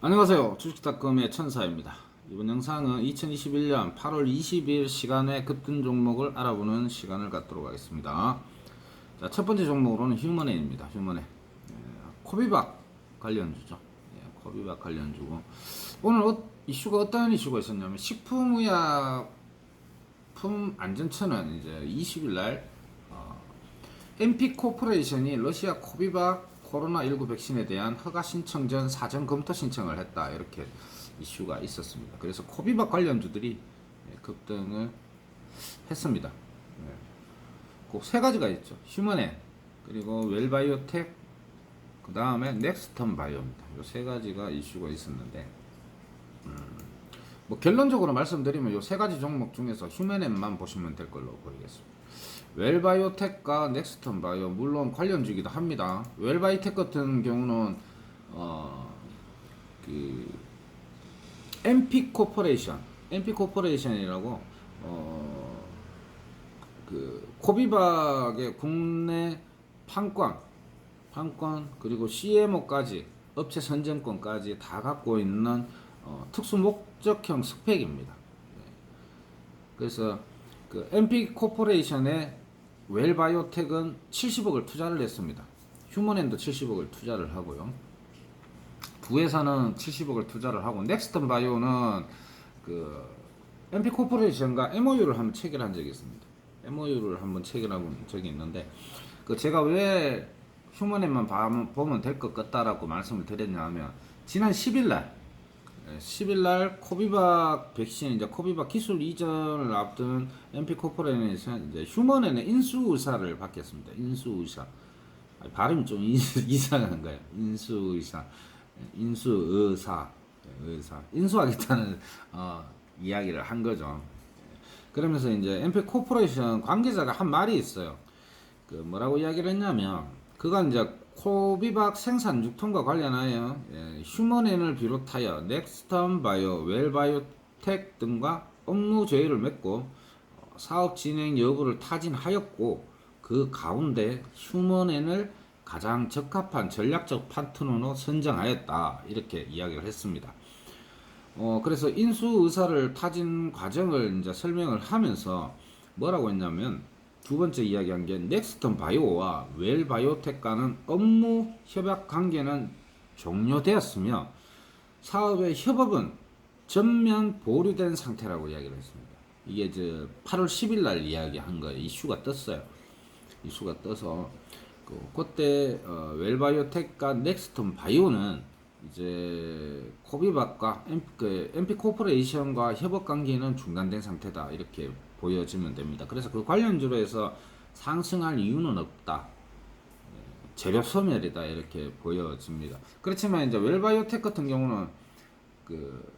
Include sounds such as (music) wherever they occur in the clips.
안녕하세요. 주식닷컴의 천사입니다. 이번 영상은 2021년 8월 20일 시간에 급등 종목을 알아보는 시간을 갖도록 하겠습니다. 자, 첫 번째 종목으로는 휴먼앤입니다. 휴먼앤. 예, 코비박 관련주죠. 예, 코비박 관련주고. 오늘 어, 이슈가 어떤 이슈가 있었냐면 식품의약품 안전처는 이제 20일 날 어, MP 코퍼레이션이 러시아 코비박 코로나19 백신에 대한 허가 신청 전 사전 검토 신청을 했다 이렇게 이슈가 있었습니다. 그래서 코비박 관련주들이 예, 급등을 했습니다. 꼭세 가지가 있죠. 휴먼앤 그리고 웰바이오텍 그 다음에 넥스턴 바이오입니다. 이 세 가지가 이슈가 있었는데 음, 뭐 결론적으로 말씀드리면 이 세 가지 종목 중에서 휴먼앤만 보시면 될 걸로 보이겠습니다. 웰바이오텍과 넥스턴 바이오 물론 관련주기도 합니다. 웰바이오텍 같은 경우는 어 그 MP 코퍼레이션, MP 코퍼레이션이라고 어 그 코비박의 국내 판권, 판권 그리고 CMO까지 업체 선정권까지 다 갖고 있는 어, 특수 목적형 스펙입니다. 네. 그래서 그 MP 코퍼레이션의 웰바이오텍은 70억을 투자를 했습니다. 휴먼엔도 70억을 투자를 하고요. 두 회사는 70억을 투자를 하고 넥스턴 바이오는 그 MP 코퍼레이션과 MOU를 한번 체결한 적이 있습니다. MOU를 한번 체결한 적이 있는데 그 제가 왜 휴먼엔만 보면 될 것 같다라고 말씀을 드렸냐면 지난 10일 날 10일 날 코비박 백신 이제 코비박 기술 이전을 앞둔 MP 코퍼레이션 이제 휴먼엔의 인수 의사를 받겠습니다. 인수 의사. 발음이 좀 이- (laughs) 이상한 거예요. 인수 의사. 인수 의사. 의사. 인수하겠다는 어, 이야기를 한 거죠. 그러면서 이제 MP 코퍼레이션 관계자가 한 말이 있어요. 그 뭐라고 이야기를 했냐면 그간 이제 코비박 생산 유통과 관련하여 예, 휴먼앤을 비롯하여 넥스턴 바이오, 웰바이오텍 등과 업무 조율을 맺고 어, 사업 진행 여부를 타진하였고 그 가운데 휴먼앤을 가장 적합한 전략적 파트너로 선정하였다 이렇게 이야기를 했습니다. 어 그래서 인수 의사를 타진 과정을 이제 설명을 하면서 뭐라고 했냐면 두 번째 이야기한 게 넥스턴 바이오와 웰 바이오텍과는 업무 협약 관계는 종료되었으며 사업의 협업은 전면 보류된 상태라고 이야기를 했습니다. 이게 이제 8월 10일 날 이야기한 거예요. 이슈가 떴어요. 이슈가 떠서 그 그때 어, 웰바이오텍과 넥스턴 바이오는 이제 코비박과 그 MP 코퍼레이션과 협업 관계는 중단된 상태다 이렇게 보여지면 됩니다. 그래서 그 관련주로 해서 상승할 이유는 없다. 예, 재료 소멸이다 이렇게 보여집니다. 그렇지만 이제 웰바이오텍 같은 경우는 그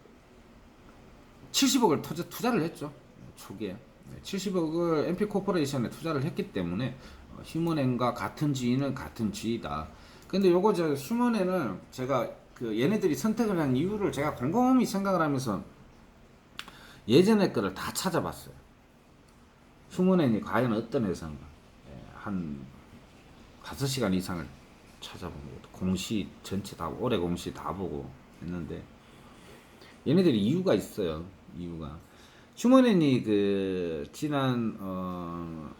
70억을 투자, 투자를 했죠. 초기에. 70억을 MP 코퍼레이션에 투자를 했기 때문에 어, 휴먼앤과 같은 지위는 같은 지위다. 근데 요거 저 휴먼앤을 제가 그 얘네들이 선택을 한 이유를 제가 곰곰이 생각을 하면서 예전의 거를 다 찾아봤어요. 휴먼앤이 과연 어떤 회사인가. 예, 한 5시간 이상을 찾아본 거고 공시 전체 다 올해 공시 다 보고 했는데 얘네들이 이유가 있어요. 이유가 휴먼앤이 그 지난 어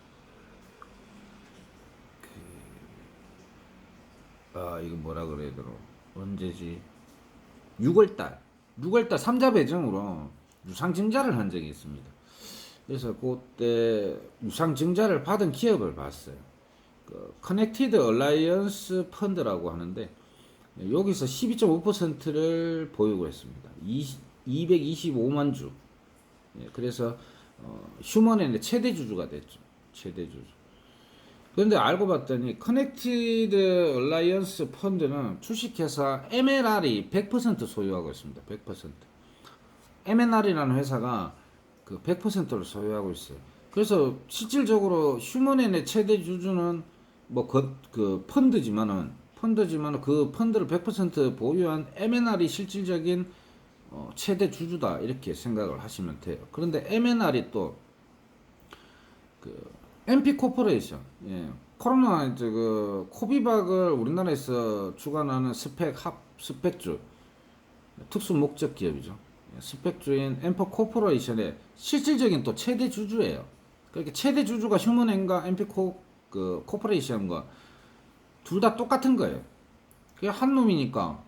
그, 아 이거 뭐라 그래야 되나 언제지 6월달 6월달 3자 배정으로 유상증자를 한 적이 있습니다. 그래서 그때 유상증자를 받은 기업을 봤어요. 그 커넥티드 얼라이언스 펀드라고 하는데 여기서 12.5%를 보유고 했습니다. 225만 주. 예, 그래서 어, 휴먼앤의 최대 주주가 됐죠. 최대 주주. 그런데 알고 봤더니 커넥티드 얼라이언스 펀드는 주식회사 MLR이 100% 소유하고 있습니다. 100%. MLR이라는 회사가 그 100%를 소유하고 있어요. 그래서 실질적으로 휴먼앤의 최대 주주는 뭐그 펀드지만은 펀드지만 그 펀드를 100% 보유한 MNR이 실질적인 어, 최대 주주다 이렇게 생각을 하시면 돼요. 그런데 MNR이 또 그 MP 코퍼레이션, 예, 코로나 이제 그 코비박을 우리나라에서 주관하는 스펙 합 스펙주 특수 목적 기업이죠. 예, 스펙주인 엠퍼 코퍼레이션의 실질적인 또 최대 주주예요. 그렇게 최대 주주가 휴먼앤과 엠피코 그 코퍼레이션과 둘 다 똑같은 거예요. 그게 한 놈이니까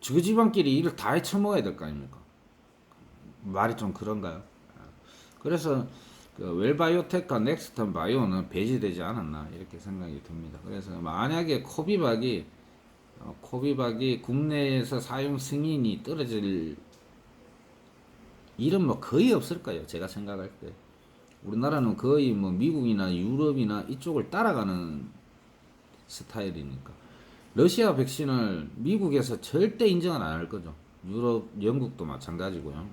저 집안끼리 일을 다 해쳐먹어야 될 거 아닙니까? 말이 좀 그런가요? 그래서 그 웰바이오텍과 넥스턴 바이오는 배제되지 않았나 이렇게 생각이 듭니다. 그래서 만약에 코비박이 어, 코비박이 국내에서 사용 승인이 떨어질 일은 뭐 거의 없을 거예요. 제가 생각할 때 우리나라는 거의 뭐 미국이나 유럽이나 이쪽을 따라가는 스타일이니까 러시아 백신을 미국에서 절대 인정을 안 할 거죠. 유럽, 영국도 마찬가지고요.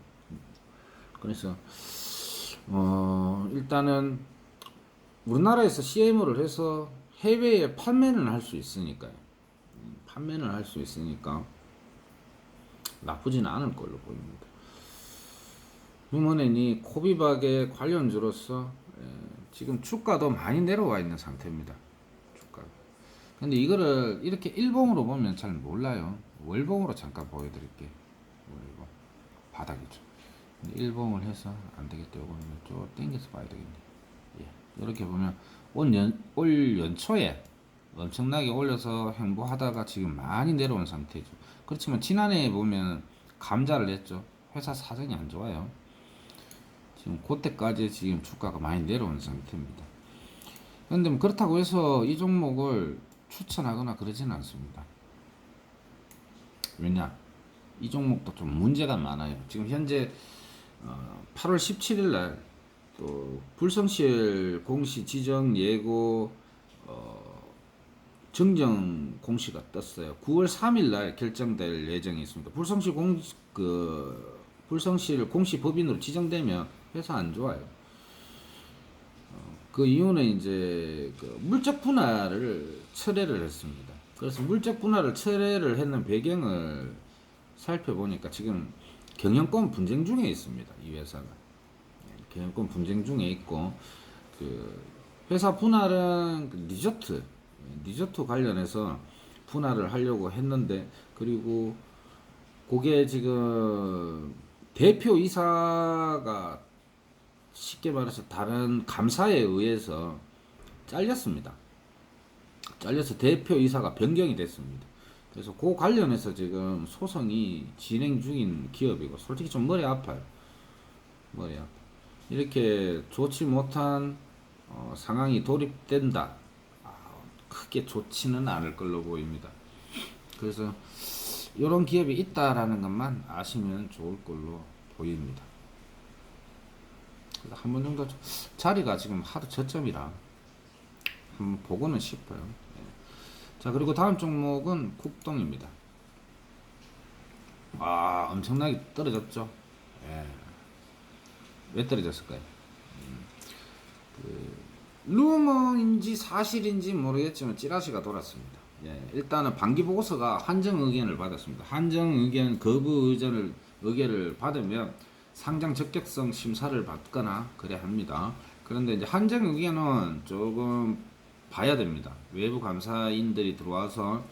그래서 어 일단은 우리나라에서 CMO를 해서 해외에 판매는 할 수 있으니까요. 음, 판매는 할 수 있으니까 나쁘지는 않을 걸로 보입니다. 휴먼앤이 코비박의 관련주로서 에, 지금 주가도 많이 내려와 있는 상태입니다. 주가. 근데 이거를 이렇게 일봉으로 보면 잘 몰라요. 월봉으로 잠깐 보여드릴게요. 월봉 바닥이죠. 일봉을 해서 안 되겠다. 요거는 좀 땡겨서 봐야 되겠네. 예. 이렇게 보면 올 연, 올 연초에 엄청나게 올려서 행보하다가 지금 많이 내려온 상태죠. 그렇지만 지난해에 보면 감자를 냈죠. 회사 사정이 안 좋아요. 지금 그때까지 지금 주가가 많이 내려온 상태입니다. 그런데 뭐 그렇다고 해서 이 종목을 추천하거나 그러지는 않습니다. 왜냐? 이 종목도 좀 문제가 많아요. 지금 현재 어, 8월 17일 날 또 불성실 공시 지정 예고 어, 정정 공시가 떴어요. 9월 3일 날 결정될 예정이 있습니다. 불성실 공 그 불성실 공시 법인으로 지정되면 회사 안 좋아요. 어, 그 이유는 이제 그 물적 분할을 철회를 했습니다. 그래서 물적 분할을 철회를 했는 배경을 살펴보니까 지금 경영권 분쟁 중에 있습니다. 이 회사가 예, 경영권 분쟁 중에 있고 그 회사 분할은 그 리조트 예, 리조트 관련해서 분할을 하려고 했는데 그리고 그게 지금 대표 이사가 쉽게 말해서 다른 감사에 의해서 잘렸습니다. 잘려서 대표 이사가 변경이 됐습니다. 그래서 그 관련해서 지금 소송이 진행 중인 기업이고 솔직히 좀 머리 아파요. 머리 아파. 이렇게 좋지 못한 어, 상황이 돌입된다. 아, 크게 좋지는 않을 걸로 보입니다. 그래서 이런 기업이 있다라는 것만 아시면 좋을 걸로 보입니다. 한 번 정도 자리가 지금 하도 저점이라 한번 보고는 싶어요. 예. 자 그리고 다음 종목은 국동입니다. 아 엄청나게 떨어졌죠. 예. 왜 떨어졌을까요? 음, 그 루머인지 사실인지 모르겠지만 찌라시가 돌았습니다. 예, 일단은 반기 보고서가 한정 의견을 받았습니다. 한정 의견 거부 의견을 의견을 받으면 상장 적격성 심사를 받거나 그래 합니다. 그런데 이제 한정 의견은 조금 봐야 됩니다. 외부 감사인들이 들어와서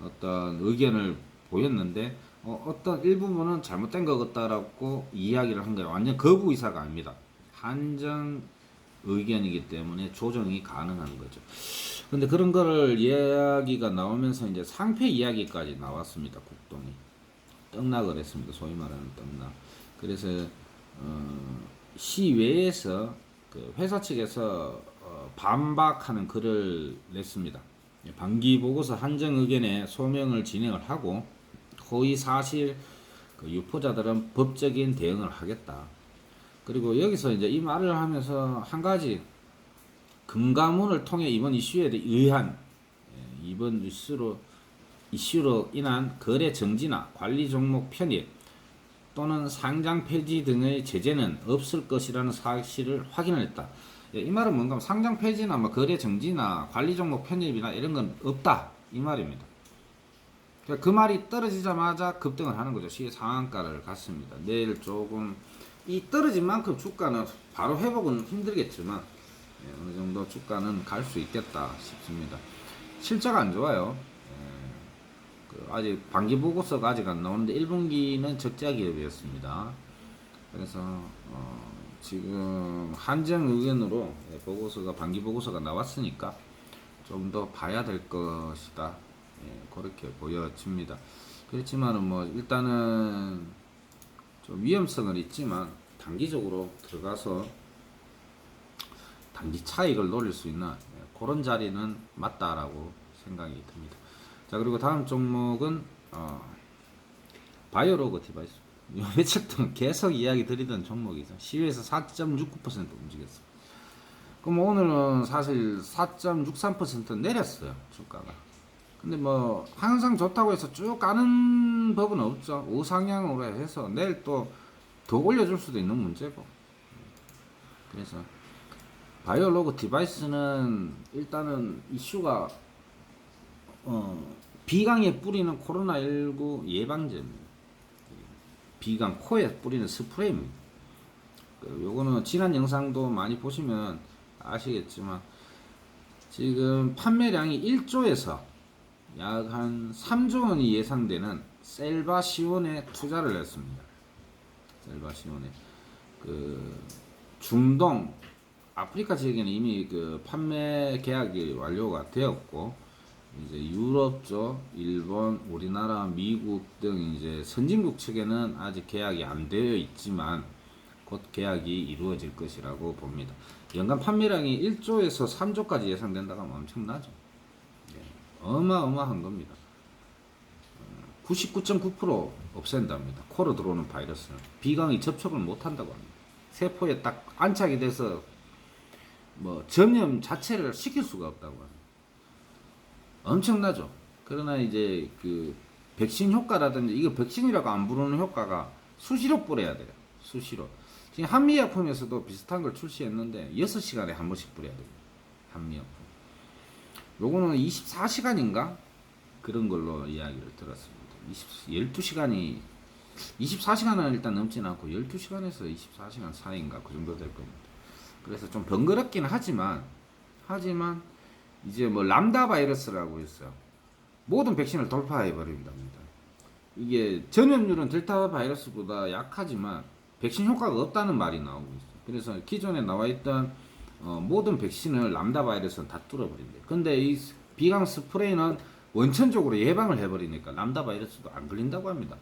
어떤 의견을 보였는데 어, 어떤 일부분은 잘못된 것 같다라고 이야기를 한 거예요. 완전 거부 의사가 아닙니다. 한정 의견이기 때문에 조정이 가능한 거죠. 근데 그런 거를 이야기가 나오면서 이제 상패 이야기까지 나왔습니다. 국동이 떡락을 했습니다. 소위 말하는 떡락. 그래서 어, 시외에서 그 회사 측에서 어, 반박하는 글을 냈습니다. 반기 보고서 한정 의견에 소명을 진행을 하고 허위 사실 그 유포자들은 법적인 대응을 하겠다. 그리고 여기서 이제 이 말을 하면서 한 가지 금감원을 통해 이번 이슈에 의한 예, 이번 이슈로 이슈로 인한 거래 정지나 관리 종목 편입 또는 상장 폐지 등의 제재는 없을 것이라는 사실을 확인을 했다. 예, 이 말은 뭔가 하면 상장 폐지나 뭐 거래 정지나 관리 종목 편입이나 이런 건 없다 이 말입니다. 그러니까 그 말이 떨어지자마자 급등을 하는 거죠. 시의 상한가를 갔습니다. 내일 조금 이 떨어진 만큼 주가는 바로 회복은 힘들겠지만 예, 어느 정도 주가는 갈 수 있겠다 싶습니다. 실적 안 좋아요. 예, 그 아직 반기 보고서가 아직 안 나오는데 1분기는 적자 기업이었습니다. 그래서 어, 지금 한정 의견으로 예, 보고서가 반기 보고서가 나왔으니까 좀 더 봐야 될 것이다. 예, 그렇게 보여집니다. 그렇지만은 뭐 일단은 좀 위험성은 있지만 단기적으로 들어가서 단기 차익을 노릴 수 있는 예, 그런 자리는 맞다라고 생각이 듭니다. 자 그리고 다음 종목은 어, 바이오로그 디바이스. 요 며칠 동안 계속 이야기 드리던 종목이죠. 시외에서 4.69% 움직였어. 그럼 오늘은 사실 4.63% 내렸어요 주가가. 근데 뭐 항상 좋다고 해서 쭉 가는 법은 없죠. 우상향으로 해서 내일 또 더 올려줄 수도 있는 문제고. 그래서 바이오로그 디바이스는 일단은 이슈가 어, 비강에 뿌리는 코로나19 예방제입니다. 비강 코에 뿌리는 스프레이입니다. 그 요거는 지난 영상도 많이 보시면 아시겠지만 지금 판매량이 1조에서 약 한 3조 원이 예상되는 셀바시온에 투자를 했습니다. 셀바시온에 그 중동 아프리카 지역에는 이미 그 판매 계약이 완료가 되었고 이제 유럽 쪽, 일본, 우리나라, 미국 등 이제 선진국 측에는 아직 계약이 안 되어 있지만 곧 계약이 이루어질 것이라고 봅니다. 연간 판매량이 1조에서 3조까지 예상된다고 하면 엄청나죠. 예, 어마어마한 겁니다. 99.9% 없앤답니다. 코로 들어오는 바이러스는 비강이 접촉을 못 한다고 합니다. 세포에 딱 안착이 돼서 뭐 전염 자체를 시킬 수가 없다고 합니다. 엄청나죠. 그러나 이제 그 백신 효과라든지 이거 백신이라고 안 부르는 효과가 수시로 뿌려야 돼요. 수시로. 지금 한미약품에서도 비슷한 걸 출시했는데 6시간에 한 번씩 뿌려야 돼요. 한미약품. 요거는 24시간인가? 그런 걸로 이야기를 들었습니다. 20, 12시간이 24시간은 일단 넘지는 않고 12시간에서 24시간 사이인가 그 정도 될 겁니다. 그래서 좀 번거롭긴 하지만 하지만 이제 뭐 람다 바이러스라고 있어요. 모든 백신을 돌파해 버린답니다. 이게 전염률은 델타 바이러스보다 약하지만 백신 효과가 없다는 말이 나오고 있어요. 그래서 기존에 나와 있던 어, 모든 백신을 람다 바이러스는 다 뚫어버린대. 근데 이 스- 비강 스프레이는 원천적으로 예방을 해버리니까 람다 바이러스도 안 걸린다고 합니다.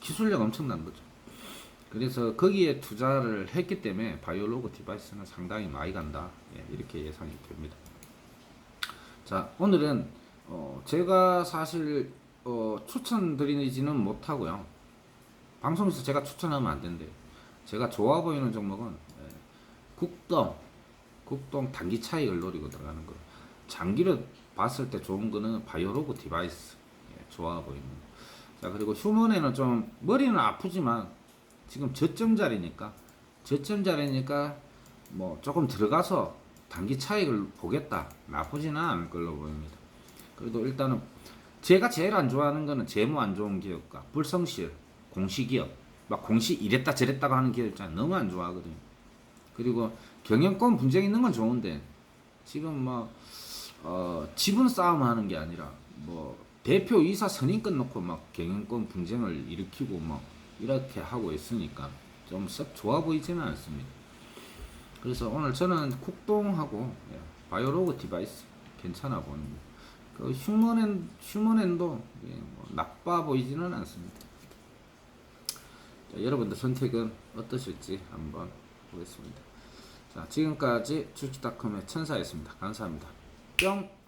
기술력 엄청난 거죠. 그래서 거기에 투자를 했기 때문에 바이오로그 디바이스는 상당히 많이 간다. 예, 이렇게 예상이 됩니다. 자, 오늘은 어, 제가 사실 어, 추천드리지는 못하고요. 방송에서 제가 추천하면 안 된대요. 제가 좋아 보이는 종목은 예, 국동, 국동 단기 차익을 노리고 들어가는 거. 장기로 봤을 때 좋은 거는 바이오로그 디바이스. 예, 좋아 보이는 거. 자, 그리고 휴먼에는 좀 머리는 아프지만 지금 저점 자리니까 저점 자리니까 뭐 조금 들어가서 단기 차익을 보겠다 나쁘지는 않을 걸로 보입니다. 그래도 일단은 제가 제일 안 좋아하는 거는 재무 안 좋은 기업과 불성실 공시기업 막 공시 이랬다 저랬다고 하는 기업 있잖아요 너무 안 좋아하거든요. 그리고 경영권 분쟁 있는 건 좋은데 지금 뭐 어, 지분 싸움 하는 게 아니라 뭐 대표 이사 선임권 놓고 막 경영권 분쟁을 일으키고 뭐 이렇게 하고 있으니까 좀 썩 좋아 보이지는 않습니다. 그래서 오늘 저는 국동하고 예, 바이오로그 디바이스 괜찮아 보입니다. 그 휴먼엔 휴먼엔도 예, 뭐 나빠 보이지는 않습니다. 자, 여러분들 선택은 어떠실지 한번 보겠습니다. 자, 지금까지 주식닷컴의 천사였습니다. 감사합니다. 뿅.